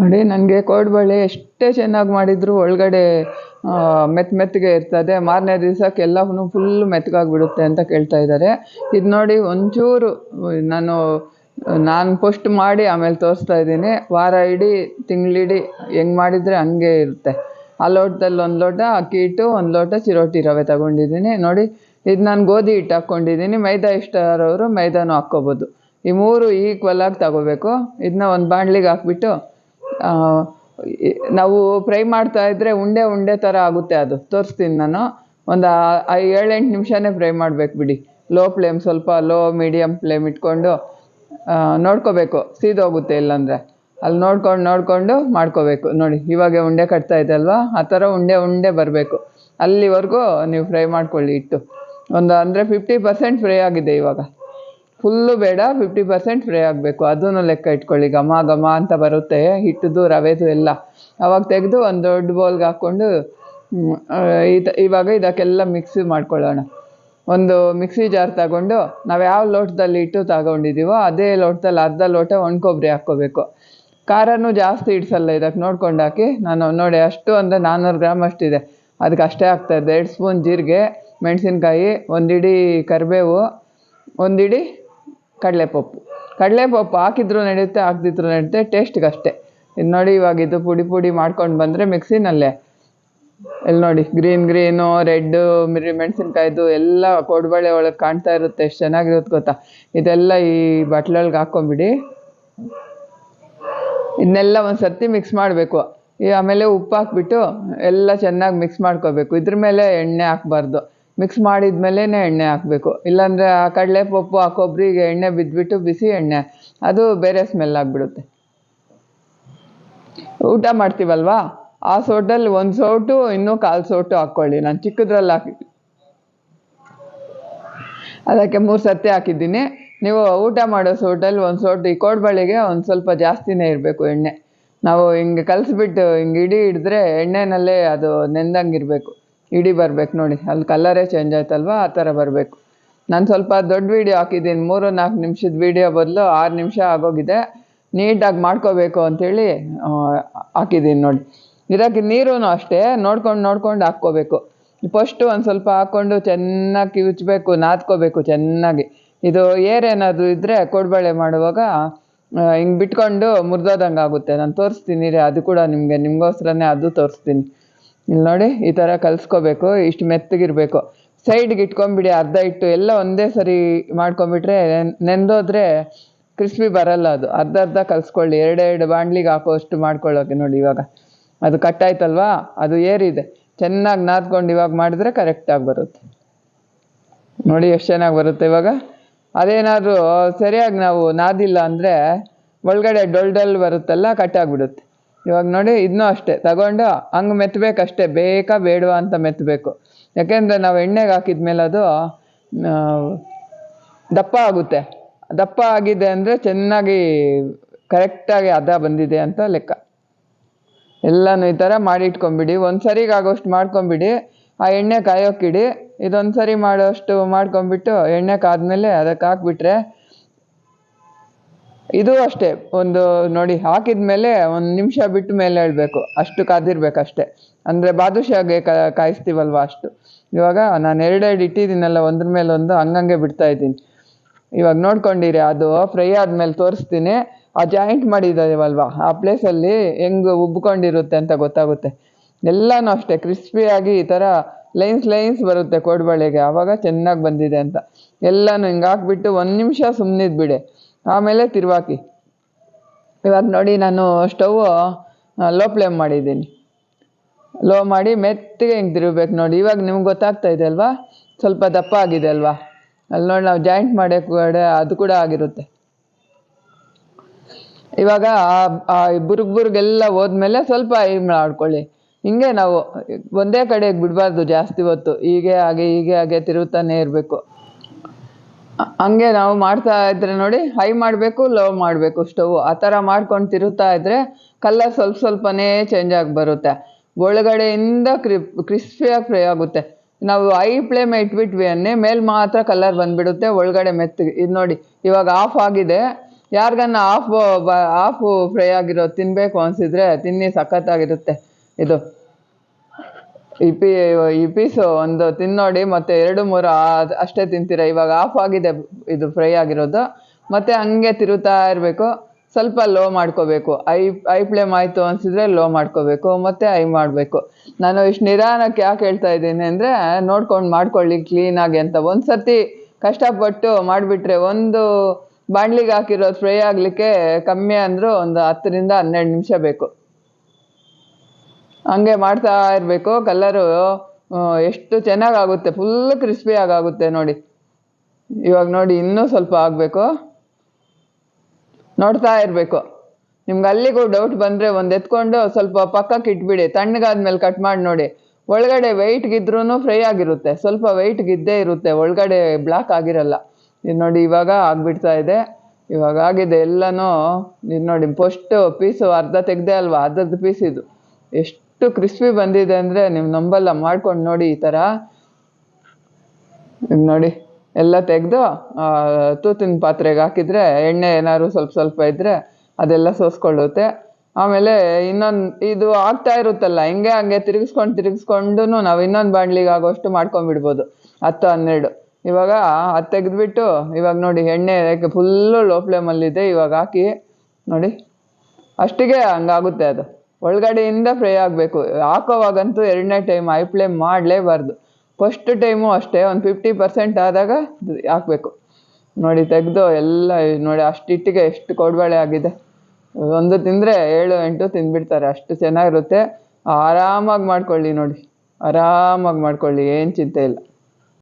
ನೋಡಿ ನನಗೆ ಕೋಡ್ಬಳೆ ಎಷ್ಟೇ ಚೆನ್ನಾಗಿ ಮಾಡಿದರೂ ಒಳಗಡೆ ಮೆತ್ತ ಮೆತ್ತಗೆ ಇರ್ತದೆ. ಮಾರನೇ ದಿವ್ಸಕ್ಕೆ ಎಲ್ಲವೂ ಫುಲ್ಲು ಮೆತ್ತಗಾಗ್ಬಿಡುತ್ತೆ ಅಂತ ಕೇಳ್ತಾ ಇದ್ದಾರೆ ಇದು ನೋಡಿ ಒಂಚೂರು, ನಾನು ನಾನು ಪೋಸ್ಟ್ ಮಾಡಿ ಆಮೇಲೆ ತೋರಿಸ್ತಾ ಇದ್ದೀನಿ. ವಾರ ಇಡೀ ತಿಂಗಳಿಡೀ ಹೆಂಗೆ ಮಾಡಿದರೆ ಹಂಗೆ ಇರುತ್ತೆ. ಆ ಲೋಟದಲ್ಲಿ ಒಂದು ಲೋಟ ಅಕ್ಕಿ ಹಿಟ್ಟು, ಒಂದು ಲೋಟ ಚಿರೋಟಿ ರವೆ ತಗೊಂಡಿದ್ದೀನಿ. ನೋಡಿ, ಇದು ನಾನು ಗೋಧಿ ಹಿಟ್ಟು ಹಾಕ್ಕೊಂಡಿದ್ದೀನಿ. ಮೈದಾ ಇಷ್ಟ ಇರೋರು ಮೈದಾನೂ ಹಾಕ್ಕೋಬೋದು. ಈ ಮೂರು ಈಕ್ವಲ್ ಆಗಿ ತಗೋಬೇಕು. ಇದನ್ನ ಒಂದು ಬಾಣಲಿಗೆ ಹಾಕ್ಬಿಟ್ಟು ನಾವು ಫ್ರೈ ಮಾಡ್ತಾ ಇದ್ರೆ ಉಂಡೆ ಉಂಡೆ ಥರ ಆಗುತ್ತೆ ಅದು. ತೋರಿಸ್ತೀನಿ ನಾನು. ಒಂದು ಏಳೆಂಟು ನಿಮಿಷನೇ ಫ್ರೈ ಮಾಡ್ಬೇಕು ಬಿಡಿ. ಲೋ ಫ್ಲೇಮ್ ಸ್ವಲ್ಪ ಲೋ ಮೀಡಿಯಮ್ ಫ್ಲೇಮ್ ಇಟ್ಕೊಂಡು ನೋಡ್ಕೋಬೇಕು. ಸೀದೋಗುತ್ತೆ ಇಲ್ಲಾಂದರೆ. ಅಲ್ಲಿ ನೋಡ್ಕೊಂಡು, ನೋಡಿಕೊಂಡು ಮಾಡ್ಕೋಬೇಕು. ನೋಡಿ, ಇವಾಗ ಉಂಡೆ ಕಟ್ತಾ ಇದೆ ಅಲ್ವಾ? ಆ ಥರ ಉಂಡೆ ಉಂಡೆ ಬರಬೇಕು. ಅಲ್ಲಿವರೆಗೂ ನೀವು ಫ್ರೈ ಮಾಡ್ಕೊಳ್ಳಿ ಇಟ್ಟು. ಒಂದು ಅಂದರೆ ಫಿಫ್ಟಿ ಪರ್ಸೆಂಟ್ ಫ್ರೈ ಆಗಿದೆ ಇವಾಗ. ಫುಲ್ಲು ಬೇಡ ಫಿಫ್ಟಿ ಪರ್ಸೆಂಟ್ ಫ್ರೈ ಆಗಬೇಕು. ಅದನ್ನು ಲೆಕ್ಕ ಇಟ್ಕೊಳ್ಳಿ. ಘಮ ಘಮ ಅಂತ ಬರುತ್ತೆ. ಹಿಟ್ಟದು ರವೆದು ಎಲ್ಲ. ಅವಾಗ ತೆಗೆದು ಒಂದು ದೊಡ್ಡ ಬೌಲ್ಗೆ ಹಾಕ್ಕೊಂಡು ಇವಾಗ ಇದಕ್ಕೆಲ್ಲ ಮಿಕ್ಸ್ ಮಾಡ್ಕೊಳ್ಳೋಣ. ಒಂದು ಮಿಕ್ಸಿ ಜಾರ್ ತಗೊಂಡು, ನಾವು ಯಾವ ಲೋಟದಲ್ಲಿ ಇಟ್ಟು ತಗೊಂಡಿದ್ದೀವೋ ಅದೇ ಲೋಟದಲ್ಲಿ ಅರ್ಧ ಲೋಟ ಒಣಕೊಬ್ಬರಿ ಹಾಕ್ಕೋಬೇಕು. ಖಾರನೂ ಜಾಸ್ತಿ ಇಡ್ಸಲ್ಲ ಇದಕ್ಕೆ ನೋಡ್ಕೊಂಡು ಹಾಕಿ. ನಾನು ನೋಡಿ, ಅಷ್ಟು ಅಂದರೆ ನಾನ್ನೂರು ಗ್ರಾಮ್ ಅಷ್ಟಿದೆ. ಅದಕ್ಕೆ ಅಷ್ಟೇ ಆಗ್ತಾಯಿದೆ ಎರಡು ಸ್ಪೂನ್ ಜೀರಿಗೆ, ಮೆಣಸಿನ್ಕಾಯಿ ಒಂದಿಡಿ ಕರಿಬೇವು ಒಂದಿಡಿ ಕಡಲೆಪಪ್ಪು. ಕಡಲೆಪಪ್ಪು ಹಾಕಿದ್ರು ನಡೆಯುತ್ತೆ ಹಾಕ್ದಿದ್ರು ನಡೆಯುತ್ತೆ ಟೇಸ್ಟ್ಗೆ ಅಷ್ಟೇ. ಇದು ನೋಡಿ ಇವಾಗ ಇದು ಪುಡಿ ಪುಡಿ ಮಾಡ್ಕೊಂಡು ಬಂದರೆ ಮಿಕ್ಸಿನಲ್ಲೇ ಇಲ್ಲಿ ನೋಡಿ ಗ್ರೀನ್ ಗ್ರೀನು ರೆಡ್ಡು ಮಿರಿ ಮೆಣಸಿನ್ಕಾಯ್ದು, ಎಲ್ಲ ಕೋಡ್ಬಳೆ ಒಳಗೆ ಕಾಣ್ತಾ ಇರುತ್ತೆ, ಎಷ್ಟು ಚೆನ್ನಾಗಿರುತ್ತೆ ಗೊತ್ತಾ? ಇದೆಲ್ಲ ಈ ಬಟ್ಲೊಳಗೆ ಹಾಕ್ಕೊಂಬಿಡಿ ಇದನ್ನೆಲ್ಲ ಒಂದು ಸರ್ತಿ ಮಿಕ್ಸ್ ಮಾಡಬೇಕು ಆಮೇಲೆ ಉಪ್ಪು ಹಾಕ್ಬಿಟ್ಟು ಎಲ್ಲ ಚೆನ್ನಾಗಿ ಮಿಕ್ಸ್ ಮಾಡ್ಕೋಬೇಕು. ಇದ್ರ ಮೇಲೆ ಎಣ್ಣೆ ಹಾಕ್ಬಾರ್ದು. ಮಿಕ್ಸ್ ಮಾಡಿದ್ಮೇಲೆ ಎಣ್ಣೆ ಹಾಕಬೇಕು. ಇಲ್ಲಾಂದರೆ ಆ ಕಡಲೆ ಪಪ್ಪು ಆ ಕೊಬ್ಬರಿಗೆ ಎಣ್ಣೆ ಬಿದ್ದುಬಿಟ್ಟು ಬಿಸಿ ಎಣ್ಣೆ, ಅದು ಬೇರೆ ಸ್ಮೆಲ್ ಆಗಿಬಿಡುತ್ತೆ. ಊಟ ಮಾಡ್ತೀವಲ್ವಾ? ಆ ಸೋಟಲ್ಲಿ ಒಂದು ಸೌಟು, ಇನ್ನೂ ಕಾಲು ಸೌಟು ಹಾಕ್ಕೊಳ್ಳಿ. ನಾನು ಚಿಕ್ಕದ್ರಲ್ಲಿ ಹಾಕಿ ಅದಕ್ಕೆ ಮೂರು ಸರ್ತಿ ಹಾಕಿದ್ದೀನಿ. ನೀವು ಊಟ ಮಾಡೋ ಸೋಟಲ್ಲಿ ಒಂದು ಸೋಟು, ಈ ಕೋಡ್ಬಳೆಗೆ ಒಂದು ಸ್ವಲ್ಪ ಜಾಸ್ತಿನೇ ಇರಬೇಕು ಎಣ್ಣೆ. ನಾವು ಹಿಂಗೆ ಕಲಿಸ್ಬಿಟ್ಟು ಹಿಂಗೆ ಇಡೀ ಹಿಡಿದ್ರೆ ಎಣ್ಣೆನಲ್ಲೇ ಅದು ನೆಂದಂಗೆ ಇರಬೇಕು ಇಡೀ ಬರ್ಬೇಕು ನೋಡಿ. ಅಲ್ಲಿ ಕಲರೇ ಚೇಂಜ್ ಆಯ್ತಲ್ವಾ? ಆ ಥರ ಬರಬೇಕು. ನಾನು ಸ್ವಲ್ಪ ದೊಡ್ಡ ವೀಡಿಯೋ ಹಾಕಿದ್ದೀನಿ. ಮೂರು ನಾಲ್ಕು ನಿಮಿಷದ ವೀಡಿಯೋ ಬದಲು ಆರು ನಿಮಿಷ ಆಗೋಗಿದೆ. ನೀಟಾಗಿ ಮಾಡ್ಕೋಬೇಕು ಅಂಥೇಳಿ ಹಾಕಿದ್ದೀನಿ ನೋಡಿ. ಇದಕ್ಕೆ ನೀರೂ ಅಷ್ಟೇ. ನೋಡ್ಕೊಂಡು ನೋಡ್ಕೊಂಡು ಹಾಕ್ಕೋಬೇಕು. ಫಸ್ಟು ಒಂದು ಸ್ವಲ್ಪ ಹಾಕ್ಕೊಂಡು ಚೆನ್ನಾಗಿ ಕಿವುಚ್ಬೇಕು ನಾದ್ಕೋಬೇಕು ಚೆನ್ನಾಗಿ. ಇದು ಏರೇನಾದರೂ ಇದ್ದರೆ ಕೋಡ್ಬಳೆ ಮಾಡುವಾಗ ಹಿಂಗೆ ಬಿಟ್ಕೊಂಡು ಮುರಿದೋದಂಗೆ ಆಗುತ್ತೆ. ನಾನು ತೋರಿಸ್ತೀನಿ ರೀ ಅದು ಕೂಡ ನಿಮಗೆ. ನಿಮಗೋಸ್ಕರನೇ ಅದು ತೋರಿಸ್ತೀನಿ. ಇಲ್ಲಿ ನೋಡಿ, ಈ ಥರ ಕಲಿಸ್ಕೋಬೇಕು, ಇಷ್ಟು ಮೆತ್ತಗಿರಬೇಕು. ಸೈಡ್ಗೆ ಇಟ್ಕೊಂಬಿಡಿ, ಅರ್ಧ ಇಟ್ಟು ಎಲ್ಲ ಒಂದೇ ಸರಿ ಮಾಡ್ಕೊಂಬಿಟ್ರೆ ನೆಂದೋದ್ರೆ ಕ್ರಿಸ್ಪಿ ಬರಲ್ಲ ಅದು. ಅರ್ಧ ಅರ್ಧ ಕಲಿಸ್ಕೊಳ್ಳಿ, ಎರಡೆರಡು ಬಾಣ್ಲಿಗೆ ಹಾಕೋಷ್ಟು ಮಾಡ್ಕೊಳ್ಳೋಕೆ ನೋಡಿ ಇವಾಗ. ಅದು ಕಟ್ಟಾಯ್ತಲ್ವಾ ಅದು ಏರಿದೆ. ಚೆನ್ನಾಗಿ ನಾದ್ಕೊಂಡು ಇವಾಗ ಮಾಡಿದ್ರೆ ಕರೆಕ್ಟಾಗಿ ಬರುತ್ತೆ. ನೋಡಿ ಎಷ್ಟು ಚೆನ್ನಾಗಿ ಬರುತ್ತೆ ಇವಾಗ. ಅದೇನಾದರೂ, ಸರಿಯಾಗಿ ನಾವು ನಾದಿಲ್ಲ ಅಂದರೆ ಒಳಗಡೆ ಡೊಳ್ ಡೊಲ್ ಬರುತ್ತಲ್ಲ ಕಟ್ಟಾಗ್ಬಿಡುತ್ತೆ ಇವಾಗ ನೋಡಿ ಇದನ್ನೂ ಅಷ್ಟೇ. ತಗೊಂಡು ಹಂಗೆ ಮೆತ್ತಬೇಕಷ್ಟೇ ಬೇಕಾ ಬೇಡವಾ ಅಂತ ಮೆತ್ತಬೇಕು ಯಾಕೆಂದರೆ ನಾವು ಎಣ್ಣೆಗೆ ಹಾಕಿದ ಮೇಲೆ ಅದು ದಪ್ಪ ಆಗುತ್ತೆ. ದಪ್ಪ ಆಗಿದೆ ಅಂದರೆ ಚೆನ್ನಾಗಿ ಕರೆಕ್ಟಾಗಿ ಹದ ಬಂದಿದೆ ಅಂತ ಲೆಕ್ಕ. ಎಲ್ಲನೂ ಈ ಥರ ಮಾಡಿ ಇಟ್ಕೊಂಬಿಡಿ. ಒಂದು ಸರಿಗೆ ಆಗೋಷ್ಟು ಮಾಡ್ಕೊಂಬಿಡಿ. ಆ ಎಣ್ಣೆ ಕಾಯೋಕ್ಕಿಡಿ ಇದೊಂದು ಸರಿ ಮಾಡೋಷ್ಟು ಮಾಡ್ಕೊಂಬಿಟ್ಟು ಎಣ್ಣೆ ಕಾದ್ಮೇಲೆ ಅದಕ್ಕೆ ಹಾಕ್ಬಿಟ್ರೆ ಇದು ಅಷ್ಟೇ. ಒಂದು ನೋಡಿ, ಹಾಕಿದ ಮೇಲೆ ಒಂದು ನಿಮಿಷ ಬಿಟ್ಟು ಮೇಲೆ ಹೇಳಬೇಕು. ಅಷ್ಟು ಕಾದಿರ್ಬೇಕು ಅಷ್ಟೇ ಅಂದರೆ ಬಾದುಷಾಗೆ ಕಾಯಿಸ್ತೀವಲ್ವಾ ಅಷ್ಟು. ಇವಾಗ ನಾನು ಎರಡೆರಡು ಇಟ್ಟಿದ್ದೀನಲ್ಲ, ಒಂದ್ರ ಮೇಲೆ ಒಂದು ಹಂಗಂಗೆ ಬಿಡ್ತಾ ಇದ್ದೀನಿ. ಇವಾಗ ನೋಡ್ಕೊಂಡಿರಿ, ಅದು ಫ್ರೈ ಆದ್ಮೇಲೆ ತೋರಿಸ್ತೀನಿ. ಆ ಜಾಯಿಂಟ್ ಮಾಡಿದ್ದೀವಲ್ವಾ ಆ ಪ್ಲೇಸಲ್ಲಿ ಹೆಂಗೆ ಉಬ್ಕೊಂಡಿರುತ್ತೆ ಅಂತ ಗೊತ್ತಾಗುತ್ತೆ. ಎಲ್ಲನೂ ಅಷ್ಟೇ ಕ್ರಿಸ್ಪಿಯಾಗಿ ಈ ಥರ ಲೈನ್ಸ್ ಲೈನ್ಸ್ ಬರುತ್ತೆ ಕೋಡ್ಬಳೆಗೆ. ಆವಾಗ ಚೆನ್ನಾಗಿ ಬಂದಿದೆ ಅಂತ. ಎಲ್ಲನೂ ಹಿಂಗೆ ಹಾಕ್ಬಿಟ್ಟು ಒಂದು ನಿಮಿಷ ಸುಮ್ಮನಿದ್ಬಿಡಿ ಆಮೇಲೆ ತಿರುವಾಕಿ. ಇವಾಗ ನೋಡಿ ನಾನು ಸ್ಟವ್ ಲೋ ಫ್ಲೇಮ್ ಮಾಡಿದ್ದೀನಿ. ಲೋ ಮಾಡಿ ಮೆತ್ತಗೆ ಹಿಂಗೆ ತಿರುಗಬೇಕು ನೋಡಿ. ಇವಾಗ ನಿಮ್ಗೆ ಗೊತ್ತಾಗ್ತಾ ಇದೆ ಅಲ್ವಾ? ಸ್ವಲ್ಪ ದಪ್ಪ ಆಗಿದೆ ಅಲ್ವಾ? ಅಲ್ಲಿ ನೋಡಿ ನಾವು ಜಾಯಿಂಟ್ ಮಾಡೋಕೆ ಕೂಡ ಅದು ಕೂಡ ಆಗಿರುತ್ತೆ. ಇವಾಗ ಆ- ಬುರ್ಗ್ ಹೋದ್ಮೇಲೆ ಸ್ವಲ್ಪ ಇದು ಮಾಡ್ಕೊಳ್ಳಿ. ಹಿಂಗೆ ನಾವು ಒಂದೇ ಕಡೆಗೆ ಬಿಡಬಾರ್ದು ಜಾಸ್ತಿ ಹೊತ್ತು. ಹೀಗೆ ಹಾಗೆ ಹೀಗೆ ಹಾಗೆ ತಿರುಗುತ್ತಾನೆ ಇರಬೇಕು. ಹಂಗೆ ನಾವು ಮಾಡ್ತಾ ಇದ್ರೆ ನೋಡಿ, ಹೈ ಮಾಡಬೇಕು, ಲೋ ಮಾಡಬೇಕು ಸ್ಟವ್. ಆ ಥರ ಮಾಡ್ಕೊಂಡು ತಿರುತ್ತಾ ಇದ್ರೆ ಕಲರ್ ಸ್ವಲ್ಪ ಸ್ವಲ್ಪನೇ ಚೇಂಜ್ ಆಗಿ ಬರುತ್ತೆ. ಒಳಗಡೆಯಿಂದ ಕ್ರಿ ಕ್ರಿಸ್ಪಿಯಾಗಿ ಫ್ರೈ ಆಗುತ್ತೆ. ನಾವು ಐ ಫ್ಲೇಮ್ ಇಟ್ಬಿಟ್ವಿ ಅನ್ನೇ, ಮೇಲೆ ಮಾತ್ರ ಕಲರ್ ಬಂದ್ಬಿಡುತ್ತೆ, ಒಳಗಡೆ ಮೆತ್ತಗೆ ಇದು ನೋಡಿ, ಇವಾಗ ಆಫ್ ಆಗಿದೆ. ಯಾರಿಗನ್ನ ಆಫ್ ಆಫ್ ಫ್ರೈ ಆಗಿರೋ ತಿನ್ನಬೇಕು ಅನಿಸಿದ್ರೆ ತಿನ್ನಿ, ಸಖತ್ತಾಗಿರುತ್ತೆ ಇದು. ಈ ಪೀ ಈ ಪೀಸು ಒಂದು ತಿನ್ನೋಡಿ ಮತ್ತೆ ಎರಡು ಮೂರು ಅಷ್ಟೇ ತಿಂತೀರ? ಇವಾಗ ಆಫ್ ಆಗಿದೆ ಇದು ಫ್ರೈ ಆಗಿರೋದು. ಮತ್ತೆ ಹಂಗೆ ತಿರುತ್ತಾ ಇರಬೇಕು. ಸ್ವಲ್ಪ ಲೋ ಮಾಡ್ಕೋಬೇಕು. ಐ ಐ ಫ್ಲೇಮ್ ಆಯಿತು ಅನಿಸಿದ್ರೆ ಲೋ ಮಾಡ್ಕೋಬೇಕು. ಮತ್ತೆ ಐ ಮಾಡಬೇಕು. ನಾನು ಇಷ್ಟು ನಿಧಾನಕ್ಕೆ ಯಾಕೆ ಹೇಳ್ತಾ ಇದ್ದೀನಿ ಅಂದರೆ ನೋಡ್ಕೊಂಡು ಮಾಡ್ಕೊಳ್ಳಿ ಕ್ಲೀನಾಗಿ ಅಂತ. ಒಂದು ಕಷ್ಟಪಟ್ಟು ಮಾಡಿಬಿಟ್ರೆ ಒಂದು ಬಾಣ್ಲಿಗೆ ಹಾಕಿರೋದು ಫ್ರೈ ಆಗಲಿಕ್ಕೆ ಕಮ್ಮಿ ಅಂದರೂ ಒಂದು ಹತ್ತರಿಂದ ಹನ್ನೆರಡು ನಿಮಿಷ ಬೇಕು. ಹಂಗೆ ಮಾಡ್ತಾ ಇರಬೇಕು ಕಲ್ಲರು ಎಷ್ಟು ಚೆನ್ನಾಗಾಗುತ್ತೆ ಫುಲ್ ಕ್ರಿಸ್ಪಿ ಆಗುತ್ತೆ ನೋಡಿ. ಇವಾಗ ನೋಡಿ, ಇನ್ನೂ ಸ್ವಲ್ಪ ಆಗಬೇಕು. ನೋಡ್ತಾ ಇರಬೇಕು. ನಿಮ್ಗೆ ಅಲ್ಲಿಗೂ ಡೌಟ್ ಬಂದರೆ ಒಂದು ಎತ್ಕೊಂಡು ಸ್ವಲ್ಪ ಪಕ್ಕಕ್ಕೆ ಇಟ್ಬಿಡಿ. ತಣ್ಣಗಾದ್ಮೇಲೆ ಕಟ್ ಮಾಡಿ ನೋಡಿ. ಒಳಗಡೆ ವೆಯ್ಟ್ಗಿದ್ರೂ ಫ್ರೈ ಆಗಿರುತ್ತೆ. ಸ್ವಲ್ಪ ವೆಯ್ಟ್ಗಿದ್ದೇ ಇರುತ್ತೆ. ಒಳಗಡೆ ಬ್ಲಾಕ್ ಆಗಿರಲ್ಲ. ಇದು ನೋಡಿ, ಇವಾಗ ಆಗಿಬಿಡ್ತಾ ಇದೆ. ಇವಾಗ ಆಗಿದೆ ಎಲ್ಲನೂ. ಇದು ನೋಡಿ ಫಸ್ಟು ಪೀಸು ಅರ್ಧ ತೆಗ್ದೆ ಅಲ್ವಾ? ಅರ್ಧದ ಪೀಸ್ ಇದು. ಎಷ್ಟು ಕ್ರಿಸ್ಪಿ ಬಂದಿದೆ ಅಂದರೆ ನೀವು ನಂಬಲ್ಲ. ಮಾಡ್ಕೊಂಡು ನೋಡಿ ಈ ಥರ ನೋಡಿ, ಎಲ್ಲ ತೆಗೆದು ತೂತಿನ ಪಾತ್ರೆಗೆ ಹಾಕಿದರೆ, ಎಣ್ಣೆ ಏನಾದ್ರು ಸ್ವಲ್ಪ ಸ್ವಲ್ಪ ಇದ್ದರೆ ಅದೆಲ್ಲ ಸೋಸ್ಕೊಳ್ಳುತ್ತೆ. ಆಮೇಲೆ ಇನ್ನೊಂದು, ಇದು ಆಗ್ತಾ ಇರುತ್ತಲ್ಲ, ಹಿಂಗೆ ಹಂಗೆ ತಿರುಗಿಸ್ಕೊಂಡು ತಿರುಗಿಸ್ಕೊಂಡು ನಾವು ಇನ್ನೊಂದು ಬಾಣ್ಲಿಗೆ ಆಗೋಷ್ಟು ಮಾಡ್ಕೊಂಬಿಡ್ಬೋದು ಹತ್ತು, ಹನ್ನೆರಡು. ಇವಾಗ ಅದು ತೆಗೆದ್ಬಿಟ್ಟು, ಇವಾಗ ನೋಡಿ ಎಣ್ಣೆ ಫುಲ್ಲು ಲೋ ಫ್ಲೇಮಲ್ಲಿದೆ ಇವಾಗ ಹಾಕಿ ನೋಡಿ, ಅಷ್ಟಿಗೆ ಹಂಗಾಗುತ್ತೆ ಅದು. ಒಳಗಡೆಯಿಂದ ಫ್ರೈ ಆಗಬೇಕು. ಹಾಕೋವಾಗಂತೂ ಎರಡನೇ ಟೈಮ್ ಐ ಫ್ಲೇಮ್ ಮಾಡಲೇಬಾರ್ದು. ಫಸ್ಟ್ ಟೈಮು ಅಷ್ಟೇ, ಒಂದು ಫಿಫ್ಟಿ ಪರ್ಸೆಂಟ್ ಆದಾಗ ಹಾಕಬೇಕು. ನೋಡಿ ತೆಗೆದು ಎಲ್ಲ, ನೋಡಿ ಅಷ್ಟಿಟ್ಟಿಗೆ ಎಷ್ಟು ಕೋಡ್ಬಳೆ ಆಗಿದೆ. ಒಂದು ತಿಂದರೆ ಏಳು, ಎಂಟು ತಿಂದುಬಿಡ್ತಾರೆ, ಅಷ್ಟು ಚೆನ್ನಾಗಿರುತ್ತೆ. ಆರಾಮಾಗಿ ಮಾಡ್ಕೊಳ್ಳಿ ನೋಡಿ. ಆರಾಮಾಗಿ ಮಾಡ್ಕೊಳ್ಳಿ, ಏನು ಚಿಂತೆ ಇಲ್ಲ.